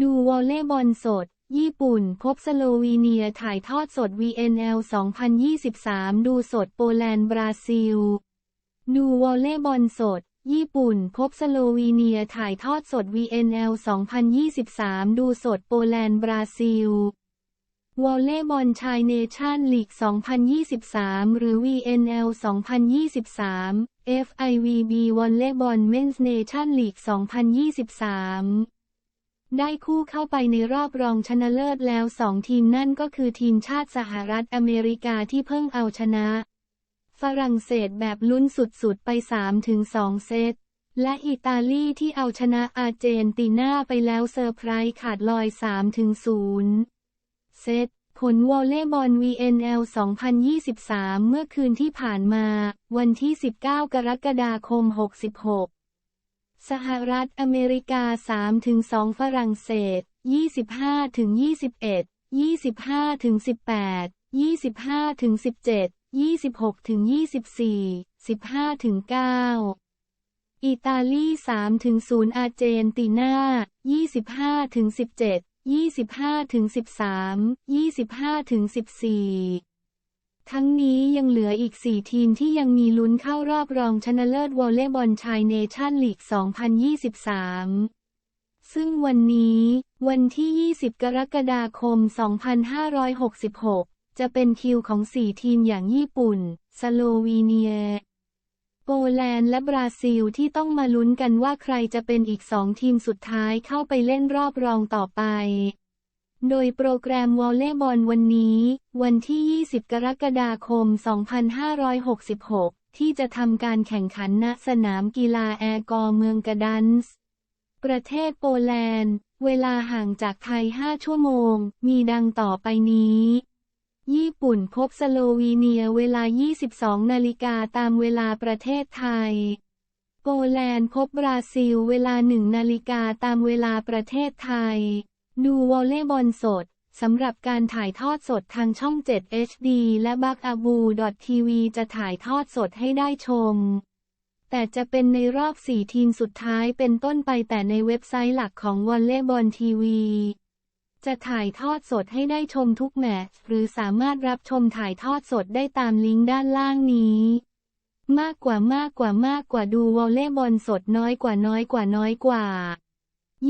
ดูวอลเลย์บอลสด ญี่ปุ่น พบสโลวีเนียถ่ายทอดสด VNL 2023 ดูสดโปแลนด์บราซิล ดูวอลเลย์บอลสด ญี่ปุ่น พบสโลวีเนียถ่ายทอดสด VNL 2023 ดูสดโปแลนด์บราซิลวอลเลย์บอลชายเนชั่นลีก 2023 หรือ VNL 2023 FIVB วอลเลย์บอลเมนส์เนชั่นลีก 2023 ได้คู่เข้าไปในรอบรองชนะเลิศแล้วสองทีมนั่นก็คือทีมชาติสหรัฐอเมริกาที่เพิ่งเอาชนะ ฝรั่งเศสแบบลุ้นสุดๆ ไป 3-2 เซต และอิตาลีที่เอาชนะอาร์เจนตินาไปแล้วเซอร์ไพรส์ขาดลอย 3-0 เซตผลวอลเลย์บอล VNL 2023 เมื่อคืนที่ผ่านมา วันที่ 19 กรกฎาคม 66 สหรัฐอเมริกา 3-2 ฝรั่งเศส 25-21 25-18 25-17 26-24 15-9อิตาลี3-0 อาร์เจนตินา25-17 25-13 25-14 ทั้งนี้ยังเหลืออีก 4 ทีมที่ยังมีลุ้นเข้ารอบรองชนะเลิศวอลเลย์บอลชายเนชั่นลีก 2023 ซึ่งวันนี้ วันที่ 20 กรกฎาคม 2566 จะเป็นคิวของ 4 ทีมอย่างญี่ปุ่น สโลวีเนีย โปแลนด์และบราซิลที่ต้องมาลุ้นกันว่าใครจะเป็นอีกสองทีมสุดท้ายเข้าไปเล่นรอบรองต่อไป โดยโปรแกรมวอลเลย์บอลวันนี้ วันที่ 20 กรกฎาคม 2566 ที่จะทำการแข่งขันณสนามกีฬาแอร์กอเมืองกระดันส์ประเทศโปแลนด์ เวลาห่างจากไทย 5 ชั่วโมง มีดังต่อไปนี้ ญี่ปุ่นพบสโลวีเนียเวลา 22 นาฬิกาตามเวลาประเทศไทย โปแลนด์พบบราซิลเวลา 1 นาฬิกาตามเวลาประเทศไทย ดูวอลเลย์บอลสดสำหรับการถ่ายทอดสดทางช่อง 7 HD และบักอาบูทีวีจะถ่ายทอดสดให้ได้ชม แต่จะเป็นในรอบ 4 ทีมสุดท้ายเป็นต้นไปแต่ในเว็บไซต์หลักของวอลเลย์บอลทีวี จะถ่ายทอดสดให้ได้ชมทุกแมตช์หรือสามารถรับชมถ่ายทอดสดได้ตามลิงก์ด้านล่างนี้มากกว่ามากกว่ามากกว่าดูวอลเลย์บอลสดน้อยกว่าน้อยกว่าน้อยกว่า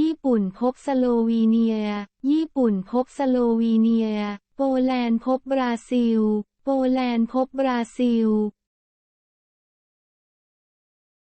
ญี่ปุ่นพบสโลวีเนีย ญี่ปุ่นพบสโลวีเนีย โปแลนด์พบบราซิล โปแลนด์พบบราซิล